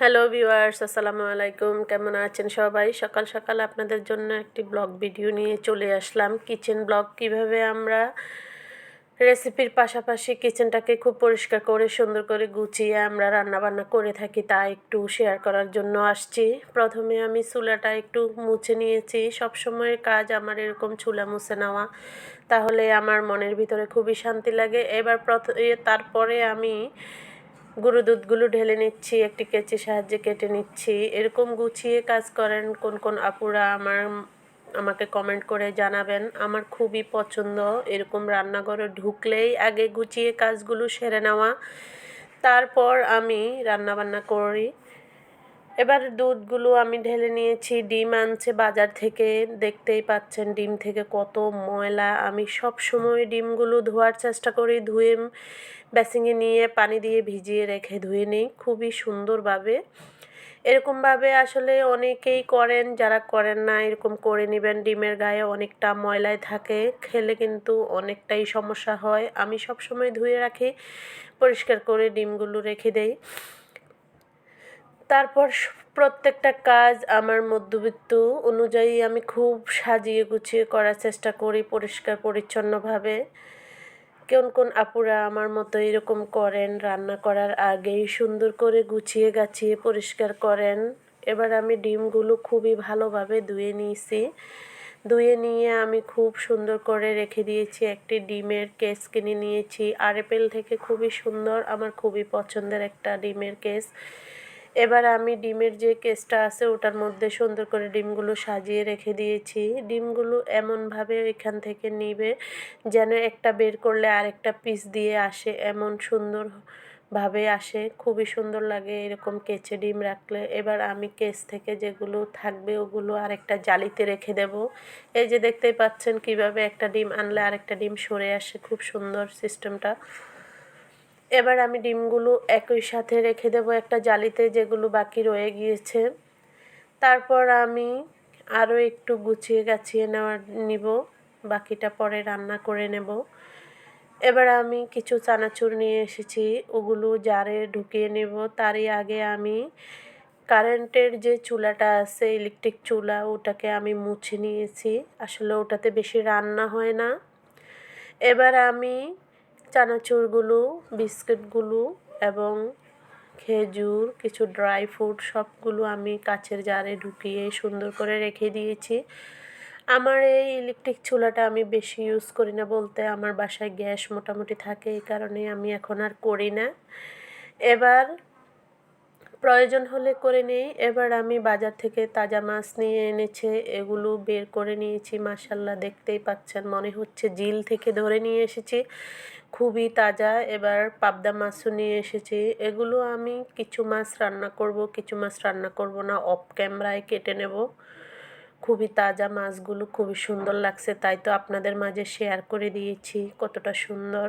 Hello viewers আসসালামু আলাইকুম। কেমন আছেন সবাই? সকাল সকাল আপনাদের জন্য একটি ব্লগ ভিডিও নিয়ে চলে আসলাম। কিচেন ব্লগ কীভাবে আমরা রেসিপির পাশাপাশি কিচেনটাকে খুব পরিষ্কার করে, সুন্দর করে গুছিয়ে আমরা রান্না বান্না করে থাকি তা একটু শেয়ার করার জন্য আসছি। প্রথমে আমি চুলাটা একটু মুছে নিয়েছি। সব সময় কাজ আমার এরকম চুলা মুছে নেওয়া। তাহলে আমার মনের ভিতরে খুবই শান্তি লাগে। এবার প্রথম তারপরে আমি গুঁড়ো দুধগুলো ঢেলে নিচ্ছি, একটি কেচি সাহায্যে কেটে নিচ্ছি। এরকম গুছিয়ে কাজ করেন কোন কোন আপুরা আমার, আমাকে কমেন্ট করে জানাবেন। আমার খুবই পছন্দ এরকম রান্নাঘরে ঢুকলেই আগে গুছিয়ে কাজগুলো সেরে নেওয়া। তারপর আমি রান্নাবান্না করি। এবার দুধগুলো আমি ঢেলে নিয়েছি। ডিম আনছে বাজার থেকে। দেখতেই পাচ্ছেন ডিম থেকে কত ময়লা। আমি সব সময় ডিমগুলো ধোয়ার চেষ্টা করি, ধুয়ে বেসিংয়ে নিয়ে পানি দিয়ে ভিজিয়ে রেখে ধুয়ে নিই। খুবই সুন্দরভাবে। এরকমভাবে আসলে অনেকেই করেন, যারা করেন না, এরকম করে নেবেন। ডিমের গায়ে অনেকটা ময়লায় থাকে, খেলে কিন্তু অনেকটাই সমস্যা হয়। আমি সব সময় ধুয়ে রাখি, পরিষ্কার করে ডিমগুলো রেখে দেই। তারপর প্রত্যেকটা কাজ আমার মধ্যবিত্ত অনুযায়ী আমি খুব সাজিয়ে গুছিয়ে করার চেষ্টা করি পরিষ্কার, পরিচ্ছন্নভাবে। কোন কোন আপুরা আমার মতো এরকম করেন, রান্না করার আগেই সুন্দর করে গুছিয়ে গাছিয়ে পরিষ্কার করেন। এবার আমি ডিমগুলো খুবই ভালোভাবে ধুয়ে নিয়েছি। ধুয়ে নিয়ে আমি খুব সুন্দর করে রেখে দিয়েছি। একটি ডিমের কেস কিনে নিয়েছি। আরএপেল থেকে খুবই সুন্দর, আমার খুবই পছন্দের একটা ডিমের কেস। এবার আমি ডিমের যে কেসটা আছে ওটার মধ্যে সুন্দর করে ডিমগুলো সাজিয়ে রেখে দিয়েছি। ডিমগুলো এমনভাবে এখান থেকে নিবে যেন একটা বের করলে আরেকটা পিস দিয়ে আসে, এমন সুন্দর ভাবে আসে। খুবই সুন্দর লাগে এরকম কেচে ডিম রাখলে। এবার আমি কেস থেকে যেগুলো থাকবে ওগুলো আরেকটা জালিতে রেখে দেব। এই যে দেখতেই পাচ্ছেন কীভাবে একটা ডিম আনলে আরেকটা ডিম সরে আসে। খুব সুন্দর সিস্টেমটা এবার আমি ডিমগুলো একই সাথে রেখে দেবো একটা জালিতে যেগুলো বাকি রয়ে গিয়েছে। তারপর আমি আরও একটু গুছিয়ে গাছিয়ে নেওয়ার নিব, বাকিটা পরে রান্না করে নেব। এবার আমি কিছু চানাচুর নিয়ে এসেছি, ওগুলো জারে ঢুকিয়ে নেব। তারই আগে আমি কারেন্টের যে চুলাটা আছে, ইলেকট্রিক চুলা, ওটাকে আমি মুছে নিয়েছি। আসলে ওটাতে বেশি রান্না হয় না। এবার আমি চানাচুরগুলো, বিস্কিটগুলো এবং খেজুর, কিছু ড্রাই ফ্রুট সবগুলো আমি কাচের জারে ঢুকিয়ে সুন্দর করে রেখে দিয়েছি। আমার এই ইলেকট্রিক চুলাটা আমি বেশি ইউজ করি না বলতে আমার বাসায় গ্যাস মোটামুটি থাকে, এই কারণে আমি এখন আর করি না। এবার প্রয়োজন হলে করে নেই। এবার আমি বাজার থেকে তাজা মাছ নিয়ে এনেছে, এগুলো বের করে নিয়েছি। মাসাল্লাহ দেখতেই পাচ্ছেন, মনে হচ্ছে জিল থেকে ধরে নিয়ে এসেছি। খুবই তাজা, এবার পাবদা মাছও নিয়ে এসেছি। এগুলো আমি কিছু মাছ রান্না করব, কিছু মাছ রান্না করব না অফ ক্যামেরায় কেটে নেব। খুবই তাজা মাছগুলো, খুবই সুন্দর লাগছে, তাই তো আপনাদের মাঝে শেয়ার করে দিয়েছি, কতটা সুন্দর।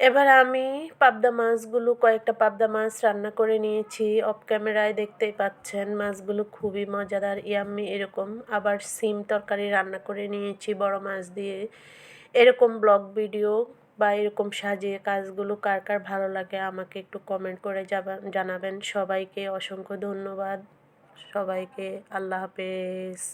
এবার আমি পাবদা মাছগুলো, কয়েকটা পাবদা মাছ রান্না করে নিয়েছি। অফ ক্যামেরায় দেখতেই পাচ্ছেন, মাছগুলো খুবই মজাদার ইয়াম্মি এরকম। আবার সিম তরকারি রান্না করে নিয়েছি বড় মাছ দিয়ে। এরকম ব্লগ ভিডিও বা এরকম সাজিয়ে কাজগুলো কার কার ভালো লাগে আমাকে একটু কমেন্ট করে জানাবেন। সবাইকে অসংখ্য ধন্যবাদ। সবাইকে আল্লাহ হাফেজ।